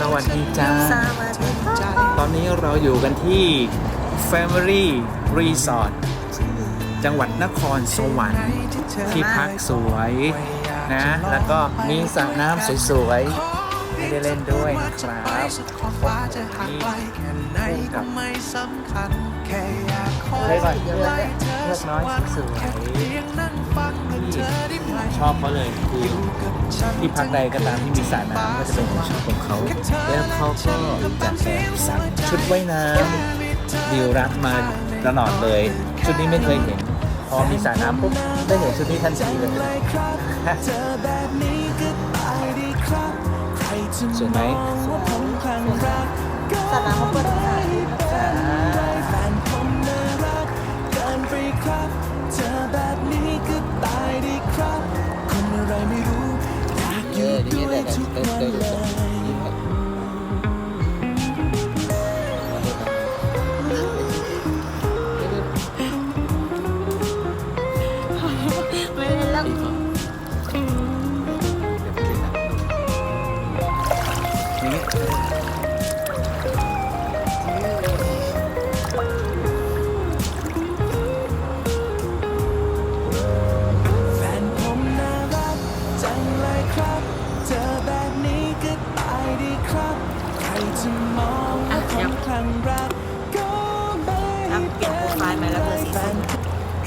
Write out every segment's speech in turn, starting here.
สวัสดีจ้าตอนนี้เราอยู่กันที่ Family Resort จังหวัดนครสวรรค์ที่พักสวยนะ แล้วก็มีสระน้ำสวย ให้ได้เล่นด้วยนะครับนี่คู่กับเฮ้ยก่อนเลือกเลือกน้อยสวยที่ชอบเขาเลยคือที่พักใดก็ตามที่มีสระน้ำก็จะเป็นของชอบของเขา แล้วเขาก็จัดแบบสั่งชุดว่ายน้ำดิวรักมาตลอดเลย ชุดนี้ไม่เคยเห็น พอมีสระน้ำปุ๊บได้เห็นชุดนี้ทันทีเลย สวยไหมสนามเขาเปิดค่ะอ่าเออดีเลยเต้นเต้นเต้น อะเปลี่ยนโปรไฟล์ใหม่แล้วเบอสีส้ม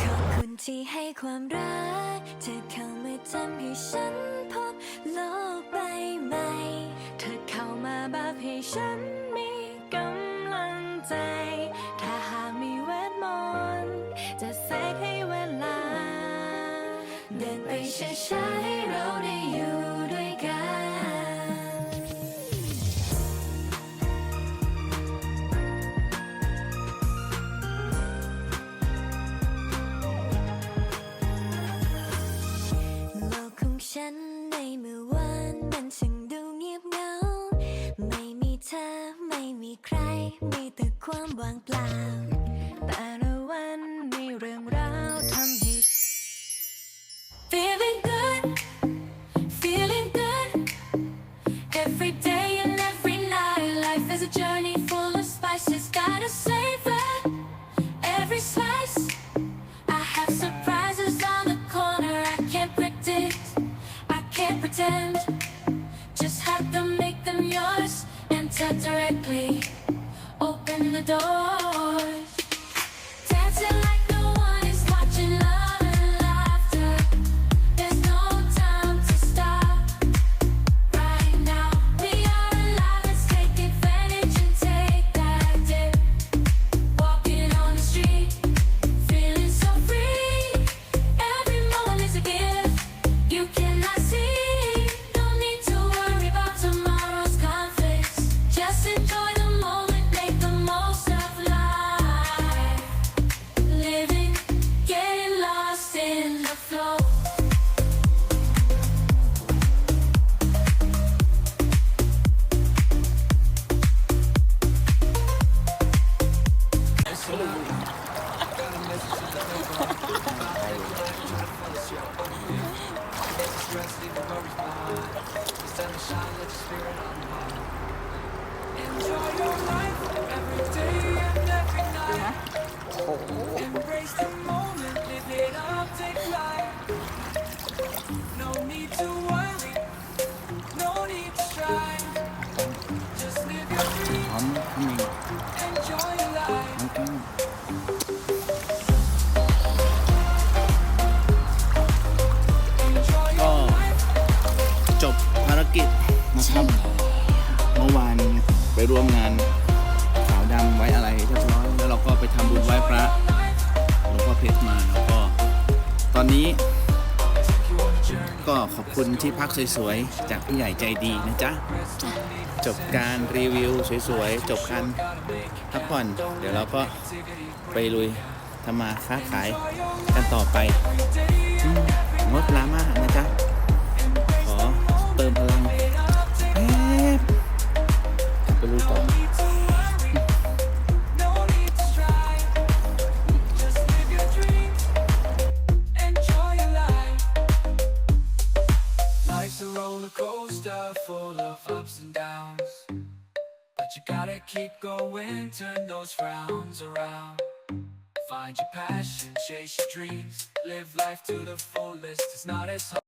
ขอบคุณที่ให้ความรักเธอเข้ามาทำให้ฉันพบโลกใบใหม่ เธอเข้ามาแบบให้ฉันมีกำลังใจ ถ้าหากมีเวทมนต์จะเสกให้เวลา เดินไปช้าๆ ฉันในเมื่อวานมันช่างดูเงียบเหงา ไม่มีเธอไม่มีใคร มีแต่ความว่างเปล่า enter directly, open the doors. Join ร่วมงานขาวดำไว้อะไรเรียบร้อยแล้วเราก็ไปทำบุญไหว้พระหลวงพ่อเพชรมาแล้วก็ตอนนี้ก็ขอบคุณที่พักสวยๆ จากผู้ใหญ่ใจดีนะจ๊ะ จบการรีวิวสวยๆ จบการพักผ่อน เดี๋ยวเราก็ไปลุยทำมาค้าขายกันต่อไป keep going, turn those frowns around. Find your passion, chase your dreams, live life to the fullest. It's not as hard.